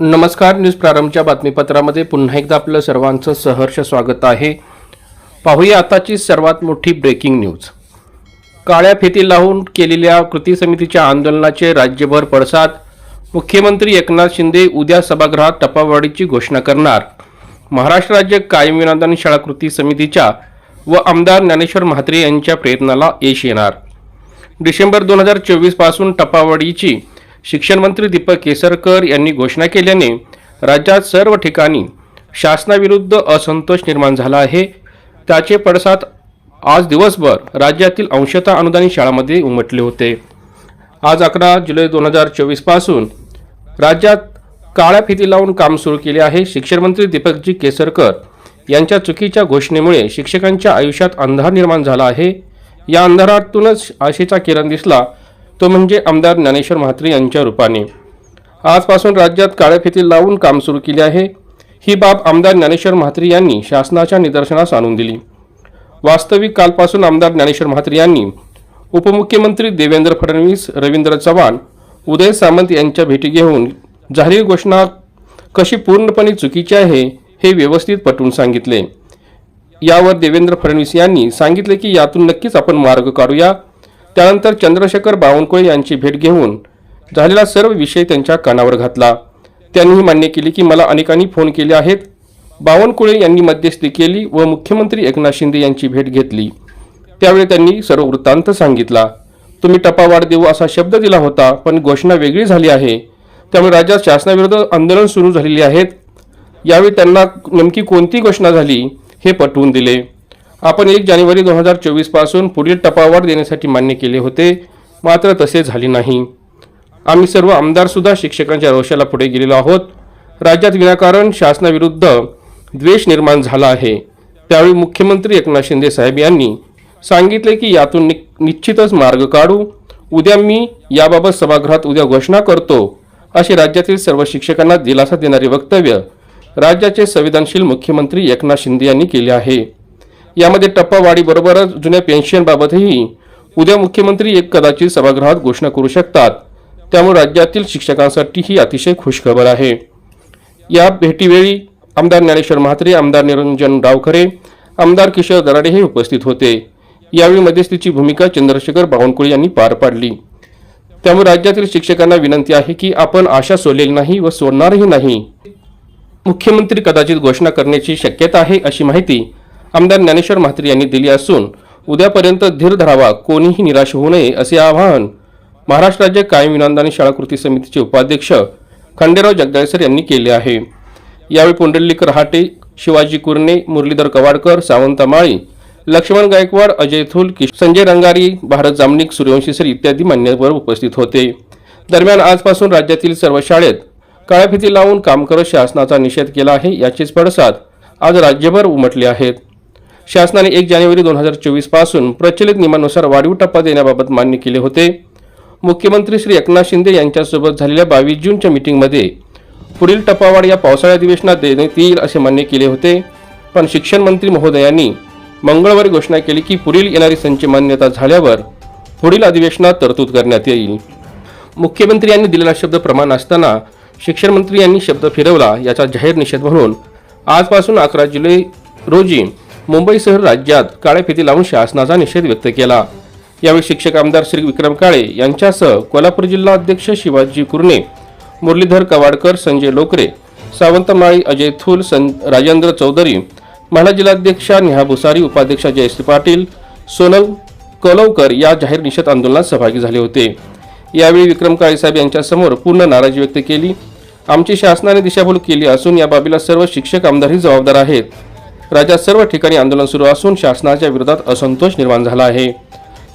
नमस्कार न्यूज प्रारंभच्या बातमीपत्रामध्ये पुन्हा एकदा आपलं सर्वांचं सहर्ष स्वागत आहे. पाहूया आताची सर्वात मोठी ब्रेकिंग न्यूज काळ्या फिती लावून केलेल्या कृती समितीच्या आंदोलनाचे राज्यभर पडसाद. मुख्यमंत्री एकनाथ शिंदे उद्या सभागृहात टपावाडीची घोषणा करणार. महाराष्ट्र राज्य कायम विनोदन शाळा कृती समितीच्या व आमदार ज्ञानेश्वर म्हात्रे यांच्या प्रयत्नाला यश येणार. डिसेंबर दोन हजार चोवीसपासून पासून शिक्षणमंत्री दीपक केसरकर यांनी घोषणा केल्याने राज्यात सर्व ठिकाणी शासनाविरुद्ध असंतोष निर्माण झाला आहे. त्याचे पडसाद आज दिवसभर राज्यातील अंशतः अनुदानित शाळांमध्ये उमटले होते. आज अकरा जुलै दोन हजार चोवीसपासून राज्यात काळ्या फिती लावून काम सुरू केले आहे. शिक्षणमंत्री दीपकजी केसरकर यांच्या चुकीच्या घोषणेमुळे शिक्षकांच्या आयुष्यात अंधार निर्माण झाला आहे. या अंधारातूनच आशेचा किरण दिसला तो म्हणजे आमदार ज्ञानेश्वर म्हात्रे यांच्या रूपाने. आजपासून राज्यात काळ्या फिती लावून काम सुरू केले आहे. ही बाब आमदार ज्ञानेश्वर म्हात्रे यांनी शासनाच्या निदर्शनास आणून दिली. वास्तविक कालपासून आमदार ज्ञानेश्वर म्हात्रे यांनी उपमुख्यमंत्री देवेंद्र फडणवीस रवींद्र चव्हाण उदय सामंत यांच्या भेटी घेऊन जाहीर घोषणा कशी पूर्णपणे चुकीची आहे हे व्यवस्थित पटवून सांगितले. यावर देवेंद्र फडणवीस यांनी सांगितले की यातून नक्कीच आपण मार्ग काढूया. त्यानंतर चंद्रशेखर बावनकुळे यांची भेट घेऊन झालेला सर्व विषय त्यांच्या कानावर घातला. त्यांनीही मान्य केले की मला अनेकांनी फोन केले आहेत. बावनकुळे यांनी मध्यस्थी केली व मुख्यमंत्री एकनाथ शिंदे यांची भेट घेतली. त्यावेळी त्यांनी सर्व वृत्तांत सांगितला. तुम्ही टपावाढ देऊ असा शब्द दिला होता पण घोषणा वेगळी झाली आहे. त्यामुळे राज्यात शासनाविरुद्ध आंदोलन सुरू झालेली आहेत. यावेळी त्यांना नेमकी कोणती घोषणा झाली हे पटवून दिले. आपण एक जानेवारी दोन हजार चोवीसपासून पुढील टपावाढ देण्यासाठी मान्य केले होते. मात्र तसे झाले नाही. आम्ही सर्व आमदारसुद्धा शिक्षकांच्या रोषाला पुढे गेलेलो आहोत. राज्यात विनाकारण शासनाविरुद्ध द्वेष निर्माण झाला आहे. त्यावेळी मुख्यमंत्री एकनाथ शिंदे साहेब यांनी सांगितले की यातून नि- निश्चितच मार्ग काढू. उद्या मी याबाबत सभागृहात उद्या घोषणा करतो असे राज्यातील सर्व शिक्षकांना दिलासा देणारे वक्तव्य राज्याचे संवेदनशील मुख्यमंत्री एकनाथ शिंदे यांनी केले आहे. यामध्ये टप्पावाढीबरोबरच जुन्या पेन्शनबाबतही उद्या मुख्यमंत्री एक कदाचित सभागृहात घोषणा करू शकतात. त्यामुळे राज्यातील शिक्षकांसाठी ही अतिशय खुशखबर आहे. या भेटीवेळी आमदार ज्ञानेश्वर म्हात्रे आमदार निरंजन डावखरे आमदार किशोर दराडे हे उपस्थित होते. यावेळी मध्यस्थीची भूमिका चंद्रशेखर बावनकुळे यांनी पार पाडली. त्यामुळे राज्यातील शिक्षकांना विनंती आहे की आपण आशा सोडलेली नाही व सोडणारही नाही. मुख्यमंत्री कदाचित घोषणा करण्याची शक्यता आहे अशी माहिती आमदार ज्ञानेश्वर म्हात्रे यांनी दिली असून उद्यापर्यंत धीर धरावा कोणीही निराश होऊ नये असे आवाहन महाराष्ट्र राज्य कायम विनोदानी शाळा कृती समितीचे उपाध्यक्ष खंडेराव जगदळेसर यांनी केले आहे. यावेळी पुंडलिक रहाटे शिवाजी कुरणे मुरलीधर कवाडकर सावंत माळी लक्ष्मण गायकवाड अजय थुल किश- संजय रंगारी भारत जामनिक सूर्यवंशी सर इत्यादी मान्यवर उपस्थित होते. दरम्यान आजपासून राज्यातील सर्व शाळेत काळ्या फिती लावून काम करत शासनाचा निषेध केला आहे याचेच पडसाद आज राज्यभर उमटले आहेत. शासनाने एक जानेवारी दोन हजार चोवीसपासून प्रचलित नियमानुसार वाढीव टप्पा देण्याबाबत मान्य केले होते. मुख्यमंत्री श्री एकनाथ शिंदे यांच्यासोबत झालेल्या बावीस जूनच्या मीटिंगमध्ये पुढील टप्पावाढ या पावसाळ्या अधिवेशनात देण्यात येईल असे मान्य केले होते. पण शिक्षण मंत्री महोदयांनी मंगळवारी घोषणा केली की पुढील येणारी संच मान्यता झाल्यावर पुढील अधिवेशनात तरतूद करण्यात येईल. मुख्यमंत्री यांनी दिलेला शब्द प्रमाण असताना शिक्षण मंत्री यांनी शब्द फिरवला याचा जाहीर निषेध म्हणून आजपासून अकरा जुलै रोजी मुंबईसह राज्यात काळ्या फिती लावून शासनाचा निषेध व्यक्त केला. यावेळी शिक्षक आमदार श्री विक्रम काळे यांच्यासह कोल्हापूर जिल्हा अध्यक्ष शिवाजी कुरणे मुरलीधर कवाडकर संजय लोकरे सावंत माळी अजय थूल सं राजेंद्र चौधरी महिला जिल्हाध्यक्षा नेहा भुसारी उपाध्यक्षा जयश्री पाटील सोनल कलवकर या जाहीर निषेध आंदोलनात सहभागी झाले होते. यावेळी विक्रम काळेसाहेब यांच्यासमोर पूर्ण नाराजी व्यक्त केली. आमची शासनाने दिशाभूल केली असून या बाबीला सर्व शिक्षक आमदारही जबाबदार आहेत. राज्यात सर्व ठिकाणी आंदोलन सुरू असून शासनाच्या विरोधात असंतोष निर्माण झाला आहे.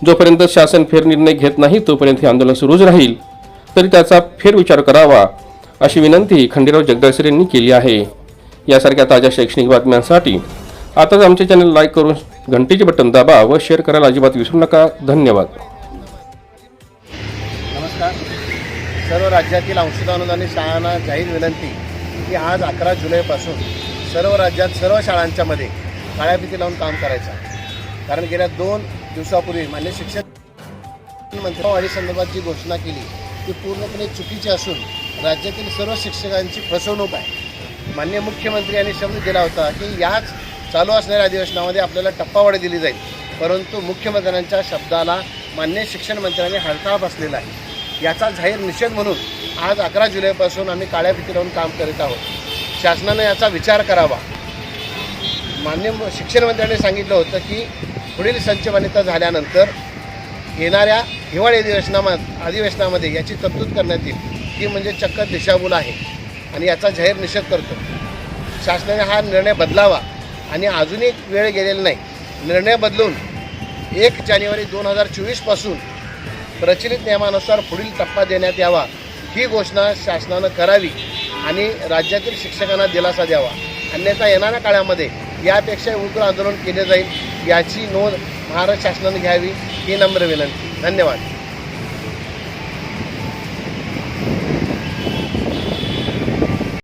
जोपर्यंत शासन फेरनिर्णय घेत नाही तोपर्यंत हे आंदोलन सुरूच राहील. तरी त्याचा फेरविचार करावा अशी विनंती खंडेराव जगदळसर यांनी केली आहे. यासारख्या ताज्या शैक्षणिक बातम्यांसाठी आताच आमचे चॅनल लाईक करून घंटीचे बटन दाबा व शेअर करायला अजिबात विसरू नका. धन्यवाद. नमस्कार. सर्व राज्यातील अंशतः अनुदानित शाळांना जाहीर विनंती की आज अकरा जुलैपासून सर्व राज्यात सर्व शाळांच्या मध्ये काळ्या भीती लावून काम करायचं. कारण गेल्या दोन दिवसापूर्वी मान्य शिक्षण मंत्रावाढी संदर्भात जी घोषणा केली ती पूर्णपणे चुकीची असून राज्यातील सर्व शिक्षकांची फसवणूक आहे. माननीय मुख्यमंत्री यांनी शब्द दिला होता की याच चालू असणाऱ्या अधिवेशनामध्ये आपल्याला टप्पावाढ दिली जाईल. परंतु मुख्यमंत्र्यांच्या शब्दाला मान्य शिक्षण मंत्र्यांनी हडताळ बसलेला आहे. याचा जाहीर निषेध म्हणून आज अकरा जुलैपासून आम्ही काळ्या फिती लावून काम करीत आहोत. शासनाने याचा विचार करावा. मान्य शिक्षण मंत्र्यांनी सांगितलं होतं की पुढील संचमान्यता झाल्यानंतर येणाऱ्या हिवाळी अधिवेशनामा अधिवेशनामध्ये याची तरतूद करण्यात येईल. ती म्हणजे चक्क दिशाभूल आहे आणि याचा जाहीर निषेध करतो. शासनाने हा निर्णय बदलावा आणि अजूनही वेळ गेलेला नाही. निर्णय बदलून एक जानेवारी दोन हजार चोवीसपासून प्रचलित नियमानुसार पुढील टप्पा देण्यात यावा. ही घोषणा शासनानं करावी. आणि राज्यातील शिक्षकांना दिलासा द्यावा. अन्यथा येणाऱ्या काळामध्ये यापेक्षा उग्र आंदोलन केले जाईल याची नोंद महाराष्ट्र शासनाने घ्यावी ही नम्र विनंती. धन्यवाद.